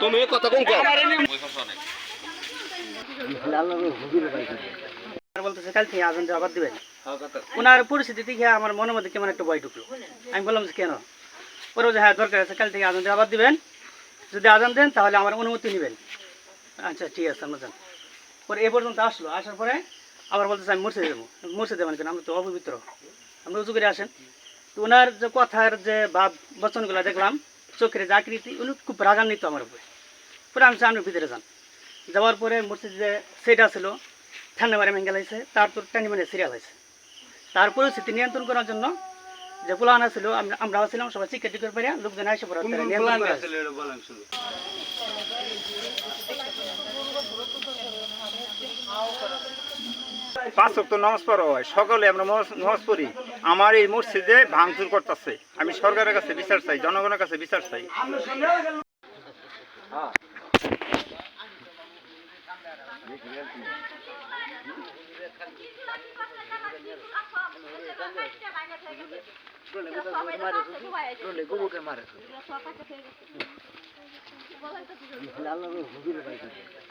তুমি কথা কম কম বলতেছে কাল থেকে আজান আবার দিবেন। ওনার পরিস্থিতি দেখে আমার মনের মধ্যে কেমন একটা ভয় ঢুকলো। আমি বললাম যে কেন? পরে যে হ্যাঁ দরকার আছে কাল থেকে আজান আবার দিবেন। যদি আজান দেন তাহলে আমার অনুমতি নেবেন। আচ্ছা ঠিক আছে আমরা যান। পরে এ পর্যন্ত আসলো। আসার পরে আবার বলতেছে আমি মরছে দেবো মরছে দেবেন কেন? আমরা তো অপবিত্র। আপনি উঁচু করে আসেন। তো ওনার যে কথার যে ভাব বচনগুলো দেখলাম চোখের যে আকৃতি উনি খুব রাগান্বিত আমার উপরে। পরে আমি আমি ভিতরে যান। যাওয়ার পরে মসজিদ যে সেটা ছিল ঠান্ডা মারে মেঙ্গেল লাগছে তার টানি মানে সিরিয়াল হয়েছে তারপরে স্থিতি নিয়ন্ত্রণ করার জন্য যে পুলানা ছিল আমরা ছিলাম সবাই চিকিৎসা করে পেরে লোকজন আসে পড়া নিয়ন্ত্রণ করে পাঁচ ওয়াক্ত নামাজ পড়া হয়। সকালে আমরা নামাজ- পড়ি। আমার এই মসজিদে ভাঙচুর করতেছে। আমি সরকারের কাছে বিচার চাই, জনগণের কাছে বিচার চাই।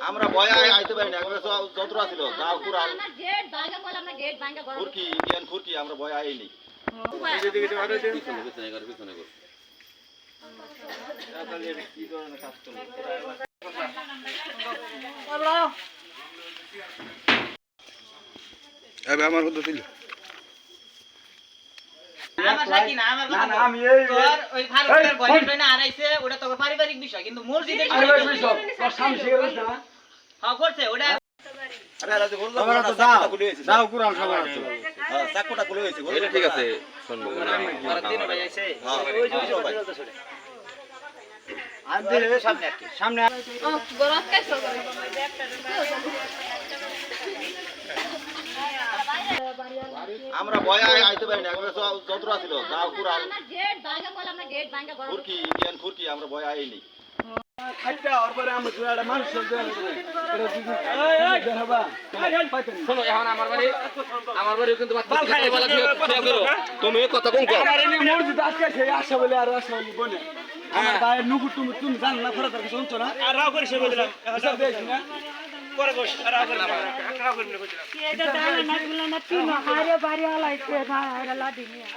আমরা ভয় আইতে পারি না আমরা যন্ত্র আছিল ভাঙা ঘর খুরকি ইন্ডিয়ান খুরকি আমরা ভয় আইনি। কর আমার হতো দিল আমার সাকি না আমার কথা বল। আমি এই তোর ওই ফারুকের ঘরে টইনা হারাইছে ওটা তোর পারিবারিক বিষয় কিন্তু মসজিদের হ্যাঁ করছে ওটা আরে আরে যে বললাম আমরা তো দাও। দাও কুড়াল সবার আছে হ্যাঁ ঠিক আছে শুনব না ওরা তিন ভাই আইছে হ্যাঁ ওই যে ওই যে সবাই। আমি দিলে সামনে আর কি সামনে ও গরজ কাইছো আমরা ভয় আইতে পারি না আমরা যন্ত্র আছিল। গাও কুড়াল। আমরা গেট ভাঙা বলে আমরা গেট ভাঙা ঘর খুরকি ইন্ডিয়ান খুরকি আমরা ভয় আইনি শোনো এখন আমার বাড়ি আমার বাড়ি কিন্তু তুমি কথা কম কম আসা বলে আর আসা বলে বলে আমার ভাইয়ের নুকুর তুমি তুমি জানো না ফেরত কিছু শুনছো না? আর রাও করে সে বললাম এটা দানা না গুলো না তিন হারে বাড়ি আলাইছে না হারে লাদি নিয়ে।